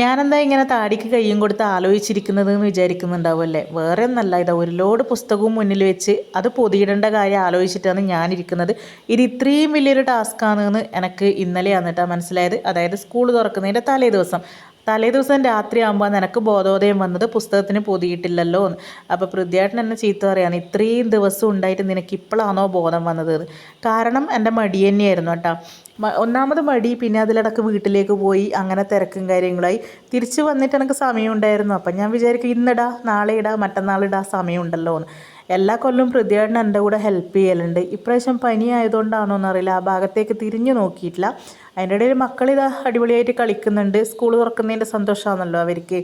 ഞാനെന്താ ഇങ്ങനെ താടിക്ക് കയ്യും കൊടുത്ത് ആലോചിച്ചിരിക്കുന്നത് എന്ന് വിചാരിക്കുന്നുണ്ടാവുമല്ലേ വേറെ ഒന്നല്ല ഇതാ ഒരു ലോഡ് പുസ്തകവും മുന്നിൽ വെച്ച് അത് പൊതിയിടേണ്ട കാര്യം ആലോചിച്ചിട്ടാണ് ഞാനിരിക്കുന്നത്. ഇത് ഇത്രയും വലിയൊരു ടാസ്ക്കാണെന്ന് എനിക്ക് ഇന്നലെയാണ് വന്നിട്ടാണ് മനസ്സിലായത്. അതായത് സ്കൂൾ തുറക്കുന്നതിന്റെ തലേ ദിവസം തലേ ദിവസം രാത്രി ആകുമ്പോൾ നിനക്ക് ബോധോദയം വന്നത് പുസ്തകത്തിന് പൊതിയിട്ടില്ലല്ലോ എന്ന്. അപ്പോൾ പ്രതിയായിട്ട് എന്നെ ചീത്ത പറയാണ് ഇത്രയും ദിവസം ഉണ്ടായിട്ട് നിനക്ക് ഇപ്പോഴാണോ ബോധം വന്നത്? കാരണം എന്റെ മടി തന്നെയായിരുന്നു കേട്ടോ. ഒന്നാമത് മടി പിന്നെ അതിലിടക്ക് വീട്ടിലേക്ക് പോയി അങ്ങനെ തിരക്കും കാര്യങ്ങളായി. തിരിച്ചു വന്നിട്ട് എനിക്ക് സമയം ഉണ്ടായിരുന്നു. അപ്പം ഞാൻ വിചാരിക്കും ഇന്നിടാ നാളെ ഇടാ മറ്റന്നാൾ ഇടാ സമയമുണ്ടല്ലോ എന്ന്. എല്ലാ കൊല്ലവും പ്രതിയായിട്ട് എന്റെ കൂടെ ഹെൽപ്പ് ചെയ്യലുണ്ട്. ഇപ്രാവശ്യം പനി ആയതുകൊണ്ടാണോ എന്നറിയില്ല. ആ ഭാഗത്തേക്ക് തിരിഞ്ഞു നോക്കിയിട്ടില്ല. അതിന്റെ ഇടയിൽ മക്കളിതാ അടിപൊളിയായിട്ട് കളിക്കുന്നുണ്ട്. സ്കൂൾ തുറക്കുന്നതിന്റെ സന്തോഷമാണല്ലോ അവർക്ക്.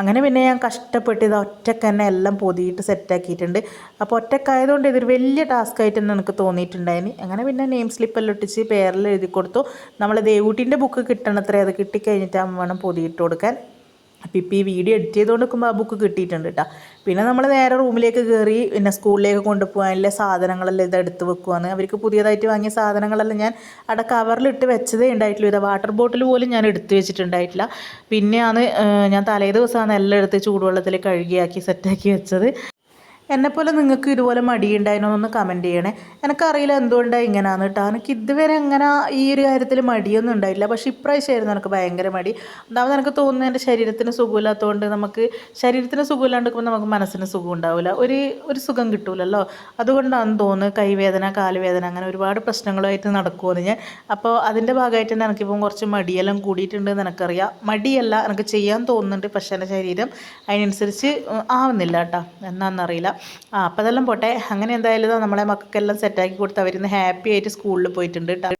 അങ്ങനെ പിന്നെ ഞാൻ കഷ്ടപ്പെട്ട് ഇത് ഒറ്റയ്ക്ക് തന്നെ എല്ലാം പൊതിയിട്ട് സെറ്റാക്കിയിട്ടുണ്ട് അപ്പോൾ ഒറ്റക്കായതുകൊണ്ട് ഇതൊരു വലിയ ടാസ്ക് ആയിട്ട് തന്നെ എനിക്ക് തോന്നിയിട്ടുണ്ടായിന്. അങ്ങനെ പിന്നെ നെയിം സ്ലിപ്പെല്ലാം ഒട്ടിച്ച് പേരിൽ എഴുതി കൊടുത്തു. നമ്മൾ ദേവൂട്ടിന്റെ ബുക്ക് കിട്ടണത്രേ അത് കിട്ടിക്കഴിഞ്ഞിട്ട് വേണം പൊതിയിട്ട് കൊടുക്കാൻ. അപ്പോൾ ഇപ്പോൾ ഈ വീഡിയോ എഡിറ്റ് ചെയ്തുകൊണ്ട് ആ ബുക്ക് കിട്ടിയിട്ടുണ്ട് കേട്ടോ പിന്നെ നമ്മൾ നേരെ റൂമിലേക്ക് കയറി പിന്നെ സ്കൂളിലേക്ക് കൊണ്ടുപോകാനുള്ള സാധനങ്ങളെല്ലാം ഇത് എടുത്ത് വെക്കുവാണ്. അവർക്ക് പുതിയതായിട്ട് വാങ്ങിയ സാധനങ്ങളെല്ലാം ഞാൻ അവിടെ കവറിലിട്ട് വെച്ചതേ ഉണ്ടായിട്ടുള്ളൂ. ഇത് വാട്ടർ ബോട്ടിൽ പോലും ഞാൻ എടുത്ത് വെച്ചിട്ടുണ്ടായിട്ടില്ല. പിന്നെയാണ് ഞാൻ തലേ ദിവസമാണ് എല്ലാം എടുത്ത് ചൂടുവെള്ളത്തിൽ കഴുകിയാക്കി സെറ്റാക്കി വെച്ചത്. എന്നെപ്പോലെ നിങ്ങൾക്ക് ഇതുപോലെ മടിയുണ്ടായിരുന്നൊന്ന് കമന്റ് ചെയ്യണേ. എനിക്കറിയില്ല എന്തുകൊണ്ടാണ് ഇങ്ങനെയാന്ന് കേട്ടോ എനിക്ക് ഇതുവരെ അങ്ങനെ ഈ ഒരു കാര്യത്തിൽ മടിയൊന്നും ഉണ്ടായില്ല പക്ഷേ ഇപ്രാവശ്യമായിരുന്നു എനിക്ക് ഭയങ്കര മടി. അതാവുമ്പോൾ എനിക്ക് തോന്നുന്നത് എന്റെ ശരീരത്തിന് സുഖമില്ലാത്തതുകൊണ്ട് നമുക്ക് ശരീരത്തിന് സുഖമില്ലാണ്ടിരിക്കുമ്പോൾ നമുക്ക് മനസ്സിന് സുഖം ഉണ്ടാവില്ല ഒരു ഒരു സുഖം കിട്ടൂലല്ലോ. അതുകൊണ്ടാണെന്ന് തോന്നുന്നത് കൈവേദന കാലുവേദന അങ്ങനെ ഒരുപാട് പ്രശ്നങ്ങളുമായിട്ട് നടക്കുമെന്ന് ഞാൻ. അപ്പോൾ അതിന്റെ ഭാഗമായിട്ട് തന്നെ എനിക്കിപ്പം കുറച്ച് മടിയെല്ലാം കൂടിയിട്ടുണ്ടെന്ന് എനിക്കറിയാം. മടിയല്ല എനിക്ക് ചെയ്യാൻ തോന്നുന്നുണ്ട്. പക്ഷേ എന്റെ ശരീരം അതിനനുസരിച്ച് ആവുന്നില്ല കേട്ടോ എന്നാന്നറിയില്ല. ആ അപ്പോൾ അതെല്ലാം പോട്ടെ. അങ്ങനെ എന്തായാലും നമ്മളെ മക്കൾക്കെല്ലാം സെറ്റാക്കി കൊടുത്ത് അവരിന്ന് ഹാപ്പി ആയിട്ട് സ്കൂളിൽ പോയിട്ടുണ്ട് കേട്ടോ